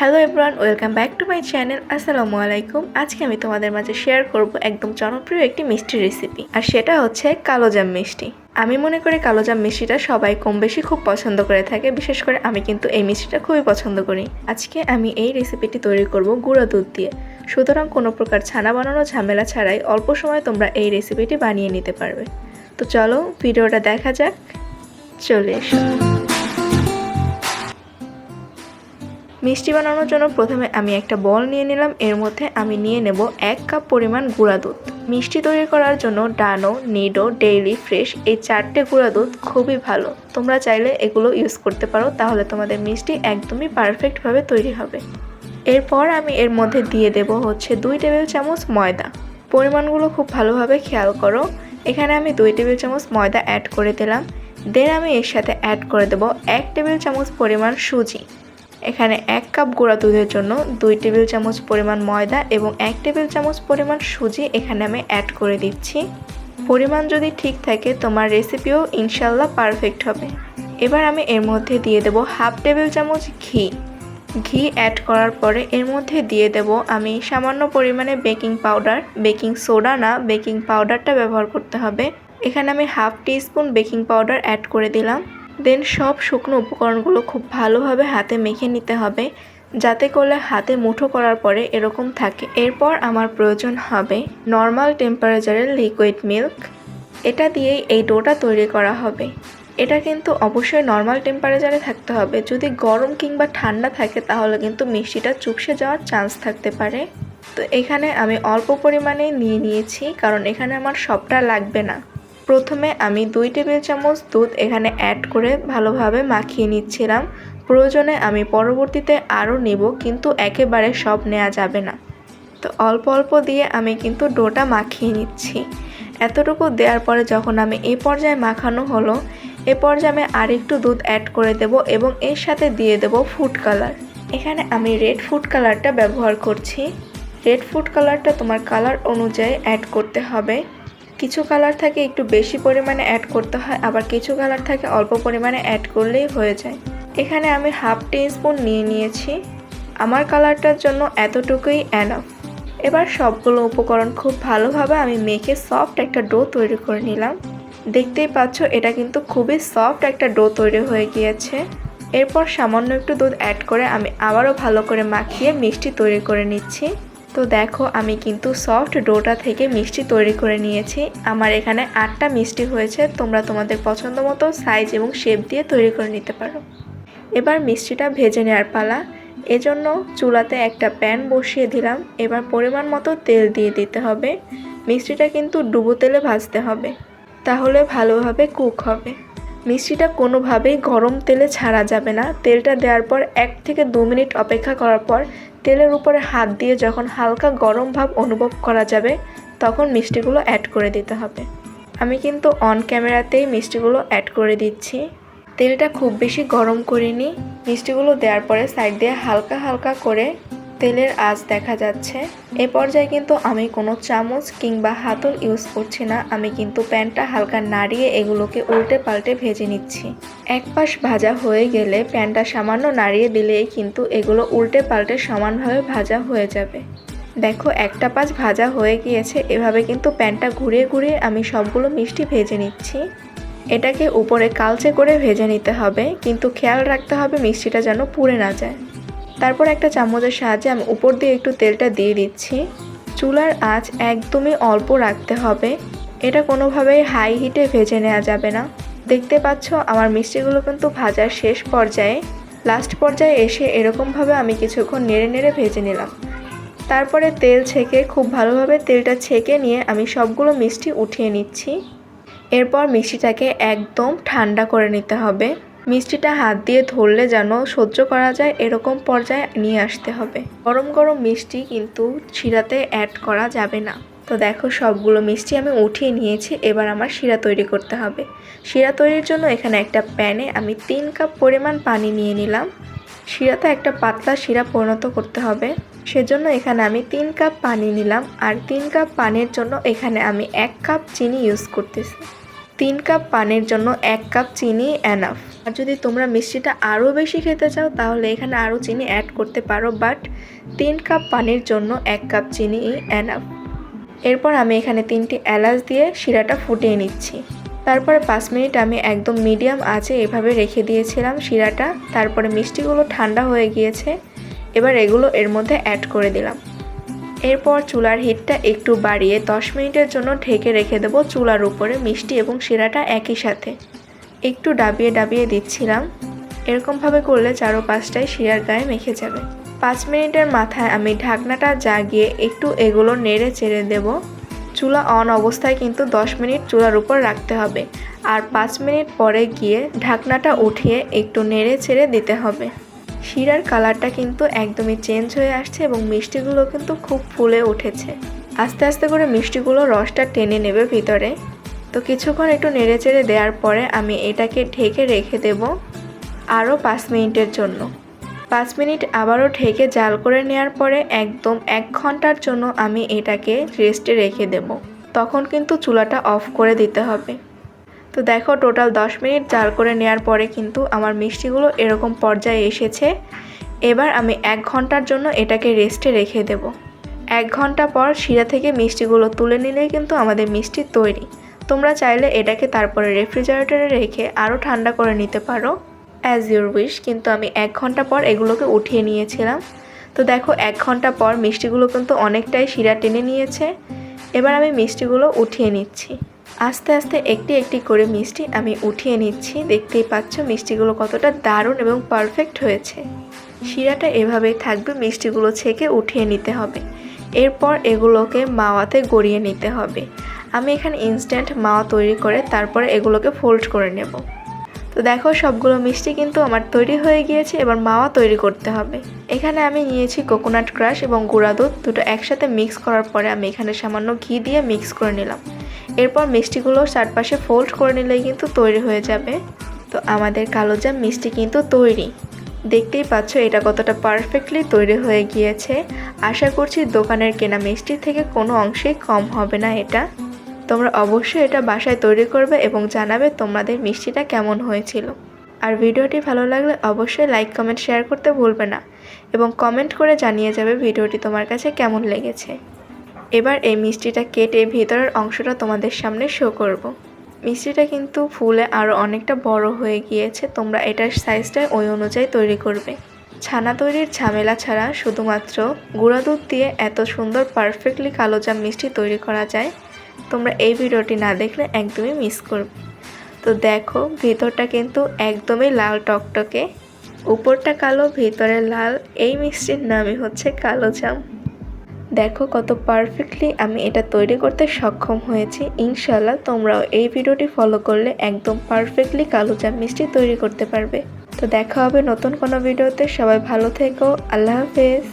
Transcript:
Hello everyone welcome back to my channel আসসালামু আলাইকুম আজকে আমি তোমাদের মাঝে শেয়ার করব একদম জনপ্রিয় একটি মিষ্টি রেসিপি আর সেটা হচ্ছে কালোজাম মিষ্টি। আমি মনে করি কালোজাম মিষ্টিটা সবাই কম বেশি খুব পছন্দ করে থাকে, বিশেষ করে আমি কিন্তু এই মিষ্টিটা খুবই পছন্দ করি। আজকে আমি এই রেসিপিটি তৈরি করব গুঁড়ো দুধ দিয়ে। সুতরাং কোনো প্রকার ছানা বানানো ঝামেলা ছাড়াই অল্প সময় তোমরা এই রেসিপিটি বানিয়ে নিতে পারবে। তো চলো, ভিডিওটা দেখা যাক, চলে এসো। মিষ্টি বানানোর জন্য প্রথমে আমি একটা বল নিয়ে নিলাম। এর মধ্যে আমি নিয়ে নেব এক কাপ পরিমাণ গুঁড়া দুধ। মিষ্টি তৈরি করার জন্য ডানো, নিডো, ডেইলি, ফ্রেশ এই চারটে গুঁড়া দুধ খুবই ভালো। তোমরা চাইলে এগুলো ইউজ করতে পারো, তাহলে তোমাদের মিষ্টি একদমই পারফেক্টভাবে তৈরি হবে। এরপর আমি এর মধ্যে দিয়ে দেব হচ্ছে দুই টেবিল চামচ ময়দা। পরিমাণগুলো খুব ভালোভাবে খেয়াল করো। এখানে আমি দুই টেবিল চামচ ময়দা অ্যাড করে দিলাম। দেন আমি এর সাথে অ্যাড করে দেব এক টেবিল চামচ পরিমাণ সুজি। এখানে এক কাপ গুঁড়া দুধের জন্য দুই টেবিল চামচ পরিমাণ ময়দা এবং এক টেবিল চামচ পরিমাণ সুজি এখানে আমি অ্যাড করে দিচ্ছি। পরিমাণ যদি ঠিক থাকে, তোমার রেসিপিও ইনশাল্লাহ পারফেক্ট হবে। এবার আমি এর মধ্যে দিয়ে দেব হাফ টেবিল চামচ ঘি। ঘি অ্যাড করার পরে এর মধ্যে দিয়ে দেব আমি সামান্য পরিমাণে বেকিং পাউডার বেকিং সোডা না বেকিং পাউডারটা ব্যবহার করতে হবে। এখানে আমি half teaspoon baking powder add করে দিলাম। দেন সব শুকনো উপকরণগুলো খুব ভালোভাবে হাতে মেখে নিতে হবে। যাতে করলে হাতে মুঠো করার পরে এরকম থাকে। এরপর আমার প্রয়োজন হবে নর্মাল টেম্পারেচারের লিকুইড মিল্ক এটা দিয়েই এই ডোটা তৈরি করা হবে। এটা কিন্তু অবশ্যই নর্মাল টেম্পারেচারে থাকতে হবে। যদি গরম কিংবা ঠান্ডা থাকে তাহলে কিন্তু মিষ্টিটা চুপসে যাওয়ার চান্স থাকতে পারে। তো এখানে আমি অল্প পরিমাণে নিয়ে নিয়েছি, কারণ এখানে আমার সবটা লাগবে না। প্রথমে আমি দুই টেবিল চামচ দুধ এখানে অ্যাড করে ভালোভাবে মাখিয়ে নিচ্ছিলাম। প্রয়োজনে আমি পরবর্তীতে আরও নেব, কিন্তু একেবারে সব নেওয়া যাবে না। তো অল্প অল্প দিয়ে আমি কিন্তু ডোটা মাখিয়ে নিচ্ছি। এতটুকু দেওয়ার পরে যখন আমি এই পর্যায়ে মাখানো হলো, এ পর্যায়ে আমি আরেকটু দুধ অ্যাড করে দেব এবং এর সাথে দিয়ে দেব ফুড কালার এখানে আমি রেড ফুড কালারটা ব্যবহার করছি। রেড ফুড কালারটা তোমার কালার অনুযায়ী অ্যাড করতে হবে। কিছু কালার থাকে একটু বেশি পরিমাণে অ্যাড করতে হয়, আবার কিছু কালার থাকে অল্প পরিমাণে অ্যাড করলেই হয়ে যায়। এখানে আমি হাফ টি স্পুন নিয়ে নিয়েছি। আমার কালারটার জন্য এতটুকুই অ্যানাফ এবার সবগুলো উপকরণ খুব ভালোভাবে আমি মেখে সফট একটা ডো তৈরি করে নিলাম। দেখতেই পাচ্ছ, এটা কিন্তু খুবই সফট একটা ডো তৈরি হয়ে গিয়েছে। এরপর সামান্য একটু দুধ অ্যাড করে আমি আবারও ভালো করে মাখিয়ে মিষ্টি তৈরি করে নিচ্ছি। তো দেখো, আমি কিন্তু সফট ডোটা থেকে মিষ্টি তৈরি করে নিয়েছি। আমার এখানে আটটা মিষ্টি হয়েছে, তোমরা তোমাদের পছন্দ মতো সাইজ এবং শেপ দিয়ে তৈরি করে নিতে পারো। এবার মিষ্টিটা ভেজে নেওয়ার পালা। এজন্য চুলাতে একটা প্যান বসিয়ে দিলাম। এবার পরিমাণ মতো তেল দিয়ে দিতে হবে। মিষ্টিটা কিন্তু ডুবো তেলে ভাজতে হবে। তাহলে ভালোভাবে কুক হবে। মিষ্টিটা কোনোভাবেই গরম তেলে ছাড়া যাবে না। তেলটা দেওয়ার পর এক থেকে দু মিনিট অপেক্ষা করার পর তেলের উপরে হাত দিয়ে যখন হালকা গরম ভাব অনুভব করা যাবে, তখন মিষ্টিগুলো অ্যাড করে দিতে হবে। আমি কিন্তু অন ক্যামেরাতেই মিষ্টিগুলো অ্যাড করে দিচ্ছি। তেলটা খুব বেশি গরম করিনি। মিষ্টিগুলো দেওয়ার পরে সাইড দিয়ে হালকা হালকা করে তেলের আঁচ দেখা যাচ্ছে। এ পর্যায়ে কিন্তু আমি কোনো চামচ কিংবা হাতল ইউজ করছি না। আমি কিন্তু প্যানটা হালকা নাড়িয়ে এগুলোকে উল্টে পাল্টে ভেজে নিচ্ছি। এক পাশ ভাজা হয়ে গেলে প্যানটা সামান্য নাড়িয়ে দিলেই কিন্তু এগুলো উল্টে পাল্টে সমানভাবে ভাজা হয়ে যাবে। দেখো, একটা পাশ ভাজা হয়ে গিয়েছে। এভাবে কিন্তু প্যানটা ঘুরিয়ে ঘুরিয়ে আমি সবগুলো মিষ্টি ভেজে নিচ্ছি। এটাকে উপরে কালচে করে ভেজে নিতে হবে। কিন্তু খেয়াল রাখতে হবে মিষ্টিটা যেন পুড়ে না যায়। তারপর একটা চামচের সাহায্যে আমি উপর দিয়ে একটু তেলটা দিয়ে দিচ্ছি। চুলার আঁচ একদমই অল্প রাখতে হবে। এটা কোনোভাবেই হাই হিটে ভেজে নেওয়া যাবে না। দেখতে পাচ্ছ, আমার মিষ্টিগুলো কিন্তু ভাজার শেষ পর্যায়ে। লাস্ট পর্যায়ে এসে এরকমভাবে আমি কিছুক্ষণ নেড়ে নেড়ে ভেজে নিলাম। তারপরে তেল ছেঁকে, খুব ভালোভাবে তেলটা ছেঁকে নিয়ে আমি সবগুলো মিষ্টি উঠিয়ে নিচ্ছি। এরপর মিষ্টিটাকে একদম ঠান্ডা করে নিতে হবে। মিষ্টিটা হাত দিয়ে ধরলে যেন সহ্য করা যায়, এরকম পর্যায়ে নিয়ে আসতে হবে। গরম গরম মিষ্টি কিন্তু শিরাতে অ্যাড করা যাবে না। তো দেখো, সবগুলো মিষ্টি আমি উঠিয়ে নিয়েছি, এবার আমার শিরা তৈরি করতে হবে। শিরা তৈরির জন্য এখানে একটা প্যানে আমি তিন কাপ পরিমাণ পানি নিয়ে নিলাম। শিরাতে একটা পাতলা শিরা পরিণত করতে হবে। সেজন্য এখানে আমি তিন কাপ পানি নিলাম, আর তিন কাপ পানির জন্য এখানে আমি এক কাপ চিনি ইউজ করতেছি। তিন কাপ পানির জন্য এক কাপ চিনি এনাফ আর যদি তোমরা মিষ্টিটা আরও বেশি খেতে চাও, তাহলে এখানে আরও চিনি অ্যাড করতে পারো বাট তিন কাপ পানির জন্য এক কাপ চিনি এনাফ এরপর আমি এখানে তিনটি এলাচ দিয়ে শিরাটা ফুটিয়ে নিচ্ছি। তারপরে পাঁচ মিনিট আমি একদম মিডিয়াম আঁচে এভাবে রেখে দিয়েছিলাম শিরাটা। তারপরে মিষ্টিগুলো ঠান্ডা হয়ে গিয়েছে। এবার এগুলো এর মধ্যে অ্যাড করে দিলাম। এরপর চুলার হিটটা একটু বাড়িয়ে 10 মিনিটের জন্য ঢেকে রেখে দেবো চুলার উপরে মিষ্টি এবং শিরাটা একই সাথে। একটু ডাবিয়ে ডাবিয়ে দিচ্ছিলাম। এরকমভাবে করলে চারো পাঁচটায় শিরার গায়ে মেখে যাবে। পাঁচ মিনিটের মাথায় আমি ঢাকনাটা জাগিয়ে একটু এগুলো নেড়ে চেড়ে দেব। চুলা অন অবস্থায় কিন্তু 10 মিনিট চুলার উপর রাখতে হবে। আর পাঁচ মিনিট পরে গিয়ে ঢাকনাটা উঠিয়ে একটু নেড়ে চেড়ে দিতে হবে। শিরার কালারটা কিন্তু একদমই চেঞ্জ হয়ে আসছে এবং মিষ্টিগুলো কিন্তু খুব ফুলে উঠেছে। আস্তে আস্তে করে মিষ্টিগুলো রসটা টেনে নেবে ভিতরে। তো কিছুক্ষণ একটু নেড়ে চেড়ে দেওয়ার পরে আমি এটাকে ঢেকে রেখে দেব আরও পাঁচ মিনিটের জন্য। পাঁচ মিনিট আবারও ঢেকে জাল করে নেওয়ার পরে একদম এক ঘণ্টার জন্য আমি এটাকে রেস্টে রেখে দেব। তখন কিন্তু চুলাটা অফ করে দিতে হবে। তো দেখো টোটাল 10 মিনিট জাল করে নেওয়ার পরে কিন্তু আমার মিষ্টিগুলো এরকম পর্যায়ে এসেছে। এবার আমি এক ঘণ্টার জন্য এটাকে রেস্টে রেখে দেব। এক ঘণ্টা পর শিরা থেকে মিষ্টিগুলো তুলে নিলেই কিন্তু আমাদের মিষ্টি তৈরি। তোমরা চাইলে এটাকে তারপরে রেফ্রিজারেটরে রেখে আরও ঠান্ডা করে নিতে পারো। অ্যাজ ইউর উইশ কিন্তু আমি এক ঘণ্টা পর এগুলোকে উঠিয়ে নিয়েছিলাম। তো দেখো এক ঘণ্টা পর মিষ্টিগুলো কিন্তু অনেকটাই শিরা টেনে নিয়েছে। এবার আমি মিষ্টিগুলো উঠিয়ে নিচ্ছি। আস্তে আস্তে একটি একটি করে মিষ্টি আমি উঠিয়ে নিচ্ছি। দেখতেই পাচ্ছ মিষ্টিগুলো কতটা দারুণ এবং পারফেক্ট হয়েছে। শিরাটা এভাবেই থাকবে, মিষ্টিগুলো ছেঁকে উঠিয়ে নিতে হবে। এরপর এগুলোকে মাওয়াতে গড়িয়ে নিতে হবে। আমি এখানে ইনস্ট্যান্ট মাওয়া তৈরি করে তারপরে এগুলোকে ফোল্ড করে নেব। তো দেখো সবগুলো মিষ্টি কিন্তু আমার তৈরি হয়ে গিয়েছে, এবার মাওয়া তৈরি করতে হবে। এখানে আমি নিয়েছি কোকোনাট ক্রাশ এবং গুঁড়া দুধ। দুটো একসাথে মিক্স করার পরে আমি এখানে সামান্য ঘি দিয়ে মিক্স করে নিলাম। এরপর মিষ্টিগুলো চারপাশে ফোল্ড করে নিলেই কিন্তু তৈরি হয়ে যাবে। তো আমাদের কালোজাম মিষ্টি কিন্তু তৈরি। দেখতেই পাচ্ছ এটা কতটা পারফেক্টলি তৈরি হয়ে গিয়েছে। আশা করছি দোকানের কেনা মিষ্টি থেকে কোনো অংশেই কম হবে না এটা। তোমরা অবশ্যই এটা বাসায় তৈরি করবে এবং জানাবে তোমাদের মিষ্টিটা কেমন হয়েছিল। আর ভিডিওটি ভালো লাগলে অবশ্যই লাইক কমেন্ট শেয়ার করতে ভুলবে না। এবং কমেন্ট করে জানিয়ে যাবে ভিডিওটি তোমার কাছে কেমন লেগেছে। এবার এই মিষ্টিটা কেটে ভিতরের অংশটা তোমাদের সামনে শো করব। মিষ্টিটা কিন্তু ফুলে আরও অনেকটা বড় হয়ে গিয়েছে, তোমরা এটার সাইজটা ওই অনুযায়ী তৈরি করবে। ছানা তৈরির ঝামেলা ছাড়া শুধুমাত্র গুঁড়া দুধ দিয়ে এত সুন্দর পারফেক্টলি কালো জাম মিষ্টি তৈরি করা যায়, তোমরা এই ভিডিওটি না দেখলে একদমই মিস করবে। তো দেখো, ভিতরটা কিন্তু একদমই লাল টকটকে, উপরটা কালো, ভিতরে লাল, এই মিষ্টির নামই হচ্ছে কালো জাম। দেখো কত পারফেক্টলি আমি এটা তৈরি করতে সক্ষম হয়েছি। ইনশাল্লাহ তোমরাও এই ভিডিওটি ফলো করলে একদম পারফেক্টলি কালো জাম মিষ্টি তৈরি করতে পারবে। তো দেখা হবে নতুন কোনো ভিডিওতে। সবাই ভালো থেকো। আল্লাহ হাফেজ।